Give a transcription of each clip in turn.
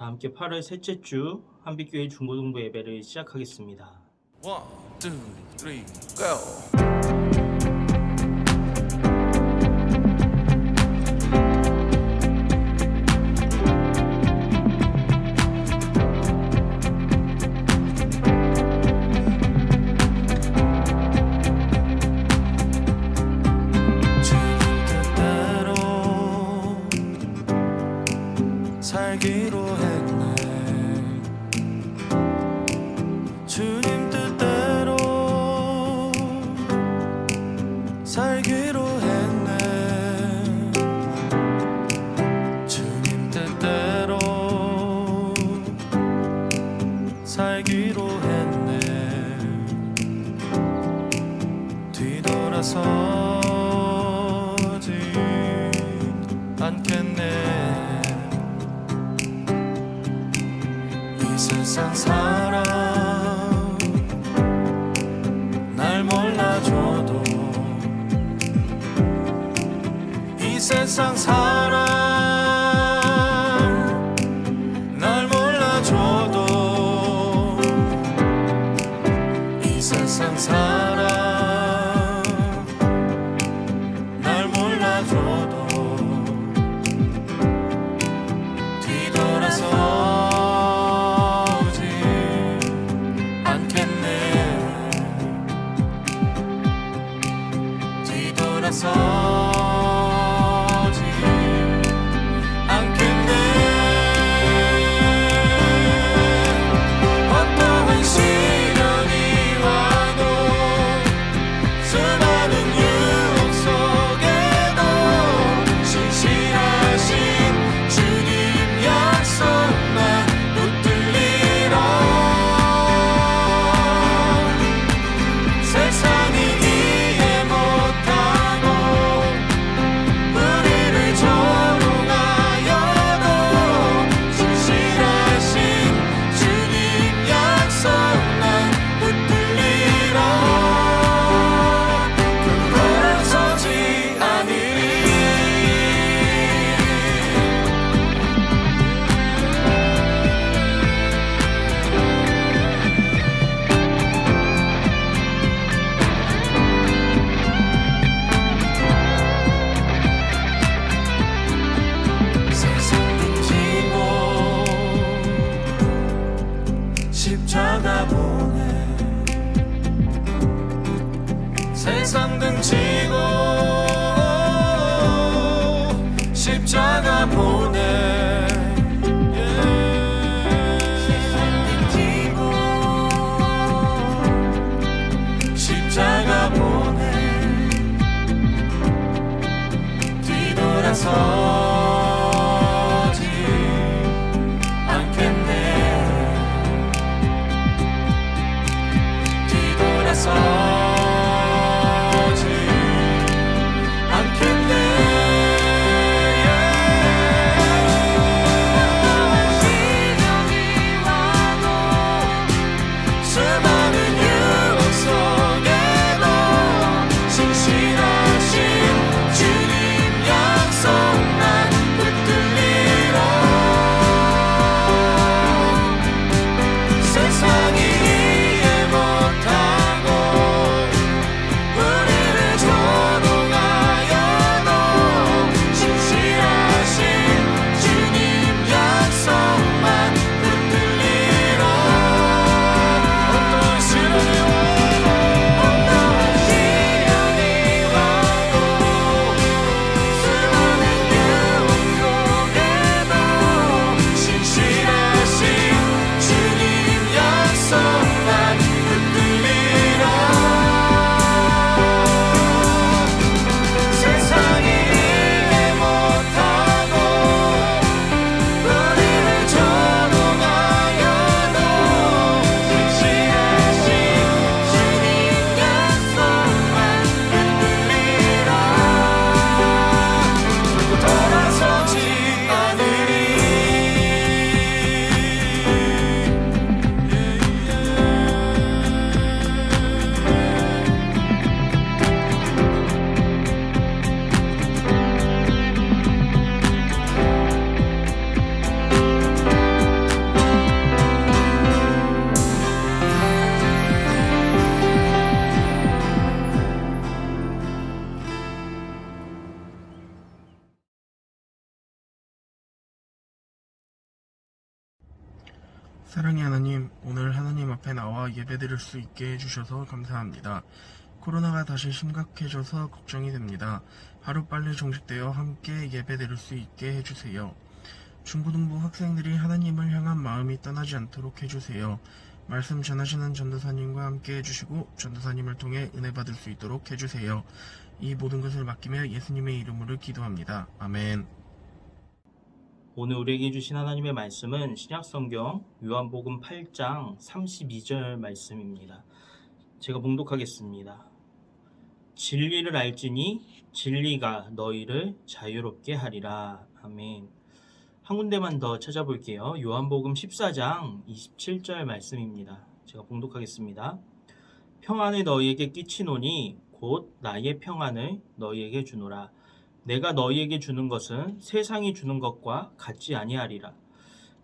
다 함께 8월 셋째 주 한빛교회 중고등부 예배를 시작하겠습니다. One, go. 세상 살아 나서 사랑의 하나님, 오늘 하나님 앞에 나와 예배드릴 수 있게 해주셔서 감사합니다. 코로나가 다시 심각해져서 걱정이 됩니다. 하루빨리 종식되어 함께 예배드릴 수 있게 해주세요. 중고등부 학생들이 하나님을 향한 마음이 떠나지 않도록 해주세요. 말씀 전하시는 전도사님과 함께 해주시고 전도사님을 통해 은혜 받을 수 있도록 해주세요. 이 모든 것을 맡기며 예수님의 이름으로 기도합니다. 아멘. 오늘 우리에게 주신 하나님의 말씀은 신약성경 요한복음 8장 32절 말씀입니다. 제가 봉독하겠습니다. 진리를 알지니 진리가 너희를 자유롭게 하리라. 아멘. 한 군데만 더 찾아볼게요. 요한복음 14장 27절 말씀입니다. 제가 봉독하겠습니다. 평안을 너희에게 끼치노니 곧 나의 평안을 너희에게 주노라. 내가 너희에게 주는 것은 세상이 주는 것과 같지 아니하리라.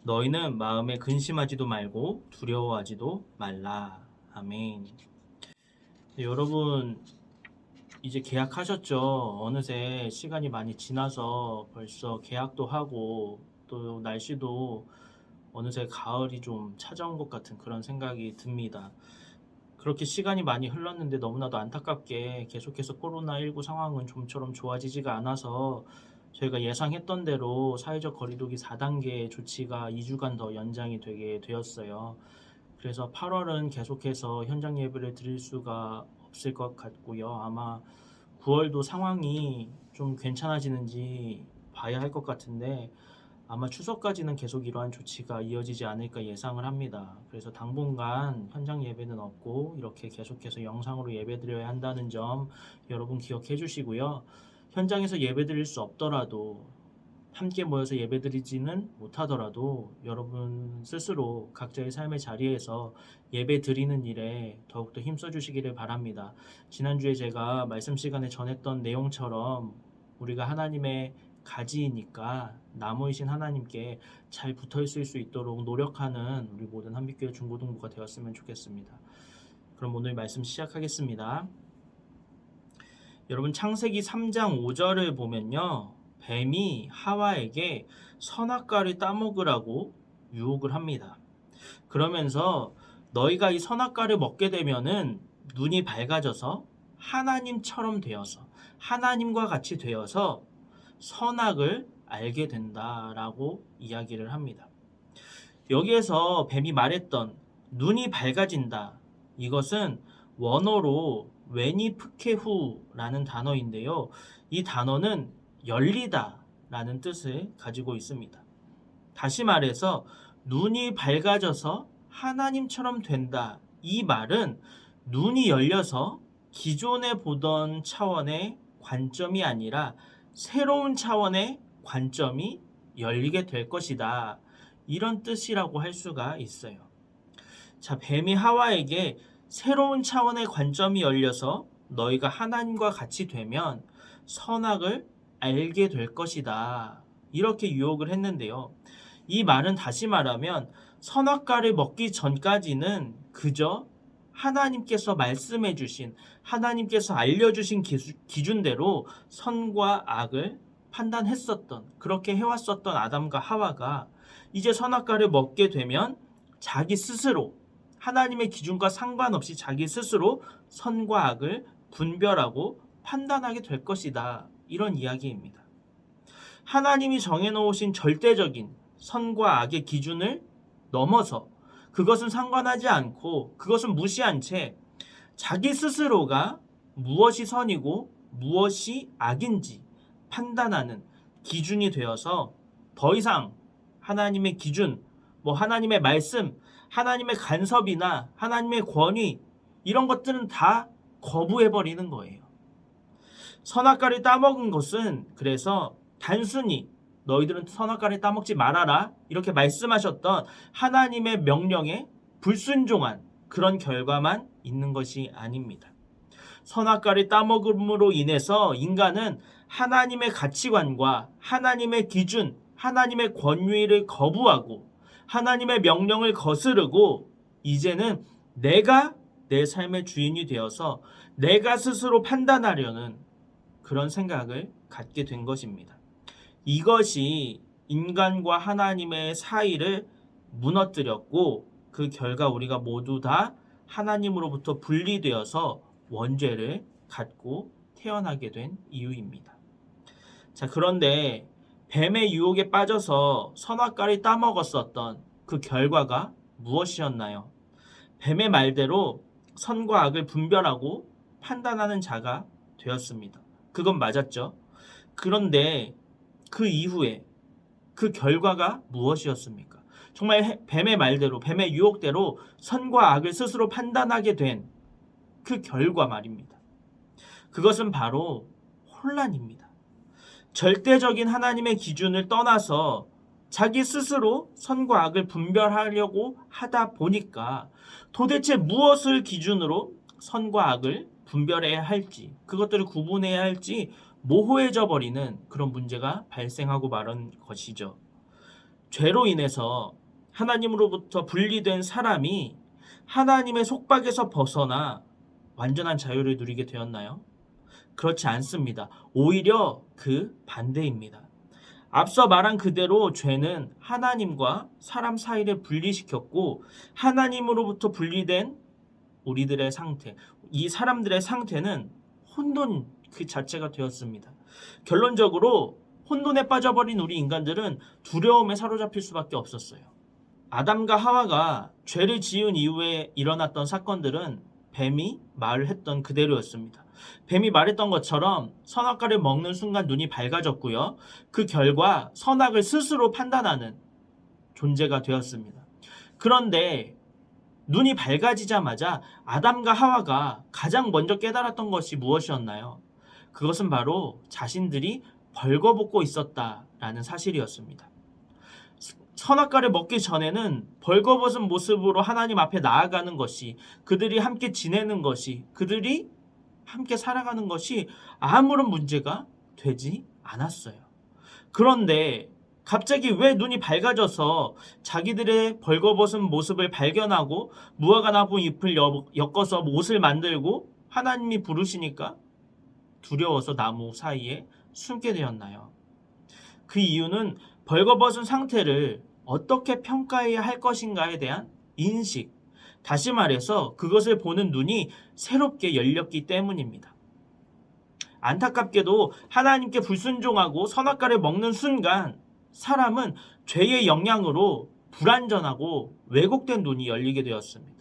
너희는 마음에 근심하지도 말고 두려워하지도 말라. 아멘. 네, 여러분 이제 계약하셨죠? 어느새 시간이 많이 지나서 벌써 계약도 하고 또 날씨도 어느새 가을이 좀 찾아온 것 같은 그런 생각이 듭니다. 그렇게 시간이 많이 흘렀는데 너무나도 안타깝게 계속해서 코로나19 상황은 좀처럼 좋아지지가 않아서 저희가 예상했던 대로 사회적 거리두기 4단계 조치가 2주간 더 연장이 되게 되었어요. 그래서 8월은 계속해서 현장 예배를 드릴 수가 없을 것 같고요. 아마 9월도 상황이 좀 괜찮아지는지 봐야 할 것 같은데 아마 추석까지는 계속 이러한 조치가 이어지지 않을까 예상을 합니다. 그래서 당분간 현장 예배는 없고 이렇게 계속해서 영상으로 예배 드려야 한다는 점 여러분 기억해 주시고요. 현장에서 예배 드릴 수 없더라도 함께 모여서 예배 드리지는 못하더라도 여러분 스스로 각자의 삶의 자리에서 예배 드리는 일에 더욱더 힘써 주시기를 바랍니다. 지난주에 제가 말씀 시간에 전했던 내용처럼 우리가 하나님의 가지이니까 나무이신 하나님께 잘 붙어 있을 수 있도록 노력하는 우리 모든 한빛교회 중고등부가 되었으면 좋겠습니다. 그럼 오늘 말씀 시작하겠습니다. 여러분 창세기 3장 5절을 보면요. 뱀이 하와에게 선악과를 따먹으라고 유혹을 합니다. 그러면서 너희가 이 선악과를 먹게 되면은 눈이 밝아져서 하나님처럼 되어서 하나님과 같이 되어서 선악을 알게 된다라고 이야기를 합니다. 여기에서 뱀이 말했던 눈이 밝아진다. 이것은 원어로 웨니프케후라는 단어인데요. 이 단어는 열리다 라는 뜻을 가지고 있습니다. 다시 말해서 눈이 밝아져서 하나님처럼 된다. 이 말은 눈이 열려서 기존에 보던 차원의 관점이 아니라 새로운 차원의 관점이 열리게 될 것이다. 이런 뜻이라고 할 수가 있어요. 자, 뱀이 하와에게 새로운 차원의 관점이 열려서 너희가 하나님과 같이 되면 선악을 알게 될 것이다. 이렇게 유혹을 했는데요. 이 말은 다시 말하면 선악과를 먹기 전까지는 그저 하나님께서 말씀해 주신 하나님께서 알려 주신 기수- 기준대로 선과 악을 판단했었던 그렇게 해왔었던 아담과 하와가 이제 선악과를 먹게 되면 자기 스스로 하나님의 기준과 상관없이 자기 스스로 선과 악을 분별하고 판단하게 될 것이다. 이런 이야기입니다. 하나님이 정해놓으신 절대적인 선과 악의 기준을 넘어서 그것은 상관하지 않고 그것은 무시한 채 자기 스스로가 무엇이 선이고 무엇이 악인지 판단하는 기준이 되어서 더 이상 하나님의 기준, 뭐 하나님의 말씀, 하나님의 간섭이나 하나님의 권위 이런 것들은 다 거부해 버리는 거예요. 선악과를 따먹은 것은 그래서 단순히 너희들은 선악과를 따먹지 말아라 이렇게 말씀하셨던 하나님의 명령에 불순종한 그런 결과만 있는 것이 아닙니다. 선악과를 따먹음으로 인해서 인간은 하나님의 가치관과 하나님의 기준, 하나님의 권위를 거부하고 하나님의 명령을 거스르고 이제는 내가 내 삶의 주인이 되어서 내가 스스로 판단하려는 그런 생각을 갖게 된 것입니다. 이것이 인간과 하나님의 사이를 무너뜨렸고 그 결과 우리가 모두 다 하나님으로부터 분리되어서 원죄를 갖고 태어나게 된 이유입니다. 자, 그런데 뱀의 유혹에 빠져서 선악과를 따먹었었던 그 결과가 무엇이었나요? 뱀의 말대로 선과 악을 분별하고 판단하는 자가 되었습니다. 그건 맞았죠. 그런데 그 이후에 그 결과가 무엇이었습니까? 정말 해- 뱀의 말대로, 뱀의 유혹대로 선과 악을 스스로 판단하게 된 그 결과 말입니다. 그것은 바로 혼란입니다. 절대적인 하나님의 기준을 떠나서 자기 스스로 선과 악을 분별하려고 하다 보니까 도대체 무엇을 기준으로 선과 악을 분별해야 할지, 그것들을 구분해야 할지 모호해져 버리는 그런 문제가 발생하고 말은 것이죠. 죄로 인해서 하나님으로부터 분리된 사람이 하나님의 속박에서 벗어나 완전한 자유를 누리게 되었나요? 그렇지 않습니다. 오히려 그 반대입니다. 앞서 말한 그대로 죄는 하나님과 사람 사이를 분리시켰고 하나님으로부터 분리된 우리들의 상태, 이 사람들의 상태는 혼돈 그 자체가 되었습니다. 결론적으로 혼돈에 빠져버린 우리 인간들은 두려움에 사로잡힐 수밖에 없었어요. 아담과 하와가 죄를 지은 이후에 일어났던 사건들은 뱀이 말했던 그대로였습니다. 뱀이 말했던 것처럼 선악과를 먹는 순간 눈이 밝아졌고요. 그 결과 선악을 스스로 판단하는 존재가 되었습니다. 그런데 눈이 밝아지자마자 아담과 하와가 가장 먼저 깨달았던 것이 무엇이었나요? 그것은 바로 자신들이 벌거벗고 있었다라는 사실이었습니다. 선악과를 먹기 전에는 벌거벗은 모습으로 하나님 앞에 나아가는 것이 그들이 함께 지내는 것이 그들이 함께 살아가는 것이 아무런 문제가 되지 않았어요. 그런데 갑자기 왜 눈이 밝아져서 자기들의 벌거벗은 모습을 발견하고 무화과 나무 잎을 엮- 엮어서 옷을 만들고 하나님이 부르시니까 두려워서 나무 사이에 숨게 되었나요? 그 이유는 벌거벗은 상태를 어떻게 평가해야 할 것인가에 대한 인식, 다시 말해서 그것을 보는 눈이 새롭게 열렸기 때문입니다. 안타깝게도 하나님께 불순종하고 선악과를 먹는 순간 사람은 죄의 영향으로 불완전하고 왜곡된 눈이 열리게 되었습니다.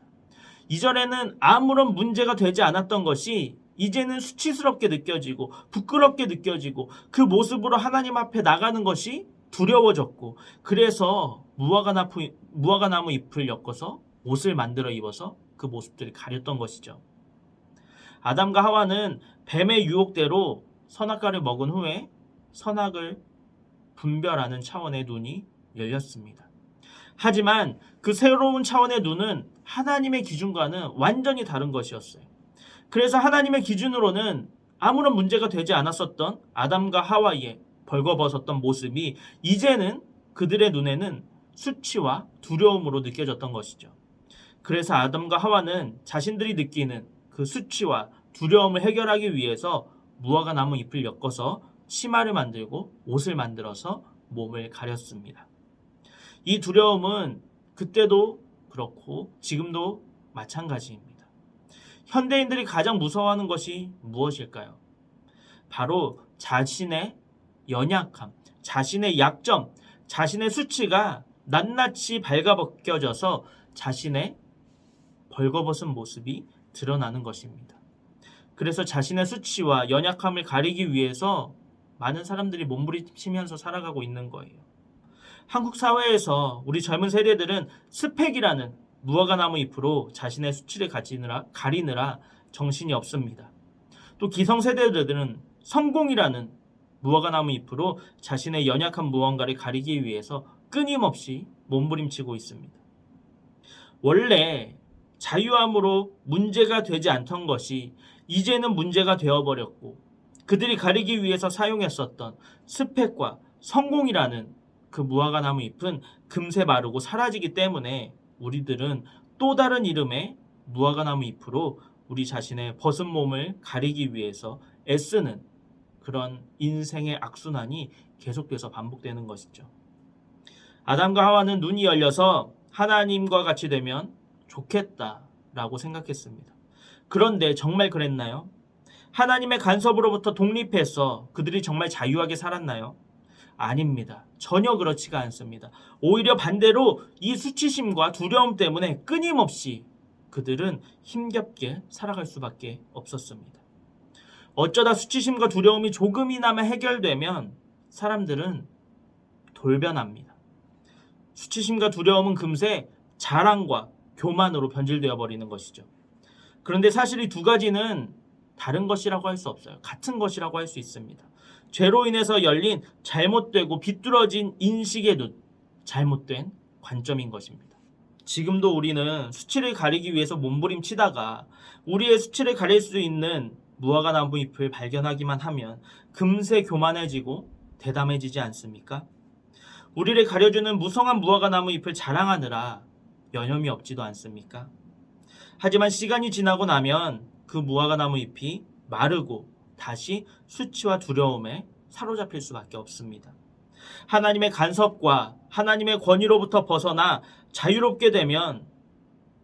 이전에는 아무런 문제가 되지 않았던 것이 이제는 수치스럽게 느껴지고 부끄럽게 느껴지고 그 모습으로 하나님 앞에 나가는 것이 두려워졌고 그래서 무화과 나무, 무화과 나무 잎을 엮어서 옷을 만들어 입어서 그 모습들을 가렸던 것이죠. 아담과 하와는 뱀의 유혹대로 선악과를 먹은 후에 선악을 분별하는 차원의 눈이 열렸습니다. 하지만 그 새로운 차원의 눈은 하나님의 기준과는 완전히 다른 것이었어요. 그래서 하나님의 기준으로는 아무런 문제가 되지 않았었던 아담과 하와의 벌거벗었던 모습이 이제는 그들의 눈에는 수치와 두려움으로 느껴졌던 것이죠. 그래서 아담과 하와는 자신들이 느끼는 그 수치와 두려움을 해결하기 위해서 무화과 나무 잎을 엮어서 치마를 만들고 옷을 만들어서 몸을 가렸습니다. 이 두려움은 그때도 그렇고 지금도 마찬가지입니다. 현대인들이 가장 무서워하는 것이 무엇일까요? 바로 자신의 연약함, 자신의 약점, 자신의 수치가 낱낱이 발가벗겨져서 자신의 벌거벗은 모습이 드러나는 것입니다. 그래서 자신의 수치와 연약함을 가리기 위해서 많은 사람들이 몸부림치면서 살아가고 있는 거예요. 한국 사회에서 우리 젊은 세대들은 스펙이라는 무화과 나무 잎으로 자신의 수치를 가지느라 가리느라 정신이 없습니다. 또 기성 세대들은 성공이라는 무화과 나무 잎으로 자신의 연약한 무언가를 가리기 위해서 끊임없이 몸부림치고 있습니다. 원래 자유함으로 문제가 되지 않던 것이 이제는 문제가 되어버렸고 그들이 가리기 위해서 사용했었던 스펙과 성공이라는 그 무화과 나무 잎은 금세 마르고 사라지기 때문에 우리들은 또 다른 이름의 무화과 나무 잎으로 우리 자신의 벗은 몸을 가리기 위해서 애쓰는 그런 인생의 악순환이 계속돼서 반복되는 것이죠. 아담과 하와는 눈이 열려서 하나님과 같이 되면 좋겠다라고 생각했습니다. 그런데 정말 그랬나요? 하나님의 간섭으로부터 독립해서 그들이 정말 자유하게 살았나요? 아닙니다. 전혀 그렇지가 않습니다. 오히려 반대로 이 수치심과 두려움 때문에 끊임없이 그들은 힘겹게 살아갈 수밖에 없었습니다. 어쩌다 수치심과 두려움이 조금이나마 해결되면 사람들은 돌변합니다. 수치심과 두려움은 금세 자랑과 교만으로 변질되어 버리는 것이죠. 그런데 사실 이 두 가지는 다른 것이라고 할 수 없어요. 같은 것이라고 할 수 있습니다. 죄로 인해서 열린 잘못되고 비뚤어진 인식의 눈, 잘못된 관점인 것입니다. 지금도 우리는 수치를 가리기 위해서 몸부림치다가 우리의 수치를 가릴 수 있는 무화과 나무 잎을 발견하기만 하면 금세 교만해지고 대담해지지 않습니까? 우리를 가려주는 무성한 무화과 나무 잎을 자랑하느라 여념이 없지도 않습니까? 하지만 시간이 지나고 나면 그 무화과 나무 잎이 마르고 다시 수치와 두려움에 사로잡힐 수밖에 없습니다. 하나님의 간섭과 하나님의 권위로부터 벗어나 자유롭게 되면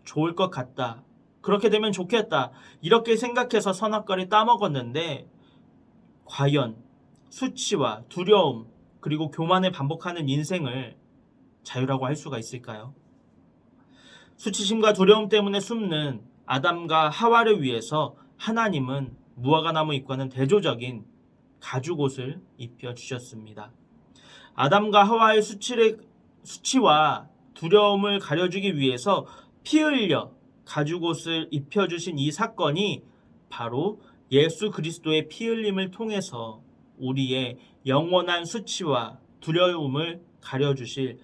좋을 것 같다. 그렇게 되면 좋겠다. 이렇게 생각해서 선악과를 따먹었는데 과연 수치와 두려움 그리고 교만을 반복하는 인생을 자유라고 할 수가 있을까요? 수치심과 두려움 때문에 숨는 아담과 하와를 위해서 하나님은 무화과 나무 잎과는 대조적인 가죽 옷을 입혀 주셨습니다. 아담과 하와의 수치를, 수치와 두려움을 가려주기 위해서 피 흘려 가죽 옷을 입혀 주신 이 사건이 바로 예수 그리스도의 피 흘림을 통해서 우리의 영원한 수치와 두려움을 가려주실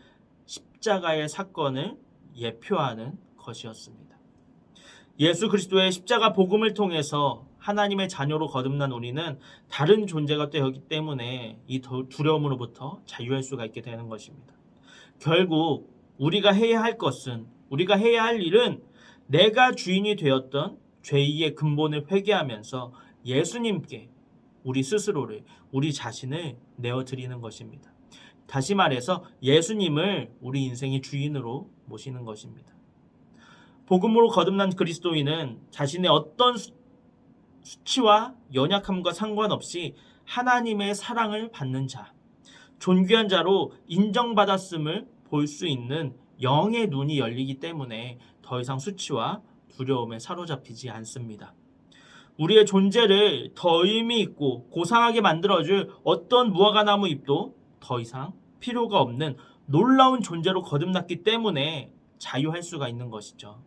십자가의 사건을 예표하는 것이었습니다. 예수 그리스도의 십자가 복음을 통해서 하나님의 자녀로 거듭난 우리는 다른 존재가 되었기 때문에 이 두- 두려움으로부터 자유할 수가 있게 되는 것입니다. 결국 우리가 해야 할 것은 우리가 해야 할 일은 내가 주인이 되었던 죄의 근본을 회개하면서 예수님께 우리 스스로를 우리 자신을 내어 드리는 것입니다. 다시 말해서 예수님을 우리 인생의 주인으로 모시는 것입니다. 복음으로 거듭난 그리스도인은 자신의 어떤 수, 수치와 연약함과 상관없이 하나님의 사랑을 받는 자, 존귀한 자로 인정받았음을 볼 수 있는 영의 눈이 열리기 때문에 더 이상 수치와 두려움에 사로잡히지 않습니다. 우리의 존재를 더 의미 있고 고상하게 만들어줄 어떤 무화과 나무 잎도 더 이상 필요가 없는 놀라운 존재로 거듭났기 때문에 자유할 수가 있는 것이죠.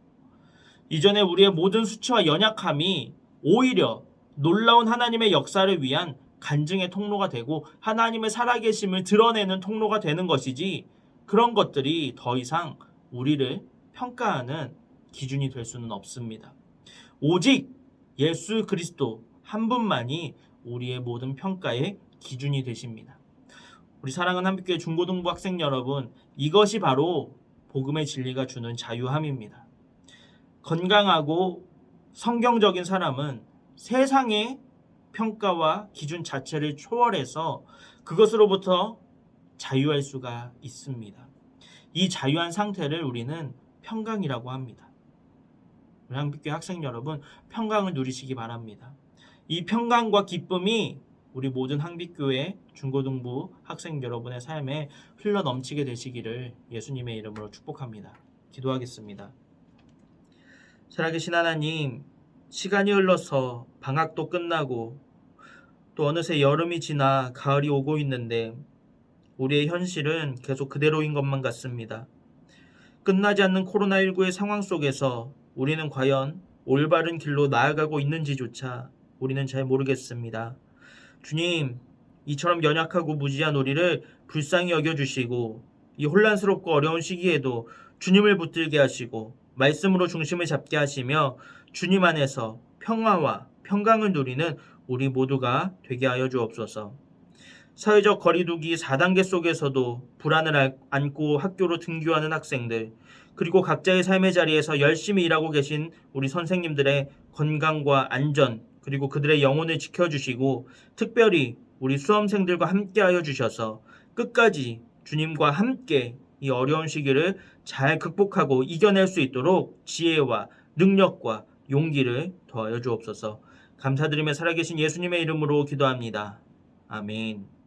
이전에 우리의 모든 수치와 연약함이 오히려 놀라운 하나님의 역사를 위한 간증의 통로가 되고 하나님의 살아계심을 드러내는 통로가 되는 것이지 그런 것들이 더 이상 우리를 평가하는 기준이 될 수는 없습니다. 오직 예수 그리스도 한 분만이 우리의 모든 평가의 기준이 되십니다. 우리 사랑하는 한빛교회 중고등부 학생 여러분, 이것이 바로 복음의 진리가 주는 자유함입니다. 건강하고 성경적인 사람은 세상의 평가와 기준 자체를 초월해서 그것으로부터 자유할 수가 있습니다. 이 자유한 상태를 우리는 평강이라고 합니다. 우리 한빛교회 학생 여러분, 평강을 누리시기 바랍니다. 이 평강과 기쁨이 우리 모든 한빛교회 중고등부 학생 여러분의 삶에 흘러 넘치게 되시기를 예수님의 이름으로 축복합니다. 기도하겠습니다. 살아계신 하나님, 시간이 흘러서 방학도 끝나고 또 어느새 여름이 지나 가을이 오고 있는데 우리의 현실은 계속 그대로인 것만 같습니다. 끝나지 않는 코로나19의 상황 속에서 우리는 과연 올바른 길로 나아가고 있는지조차 우리는 잘 모르겠습니다. 주님, 이처럼 연약하고 무지한 우리를 불쌍히 여겨주시고 이 혼란스럽고 어려운 시기에도 주님을 붙들게 하시고 말씀으로 중심을 잡게 하시며 주님 안에서 평화와 평강을 누리는 우리 모두가 되게 하여 주옵소서. 사회적 거리두기 4단계 속에서도 불안을 알- 안고 학교로 등교하는 학생들, 그리고 각자의 삶의 자리에서 열심히 일하고 계신 우리 선생님들의 건강과 안전, 그리고 그들의 영혼을 지켜주시고, 특별히 우리 수험생들과 함께하여 주셔서 끝까지 주님과 함께 이 어려운 시기를 잘 극복하고 이겨낼 수 있도록 지혜와 능력과 용기를 더하여 주옵소서. 감사드리며 살아계신 예수님의 이름으로 기도합니다. 아멘.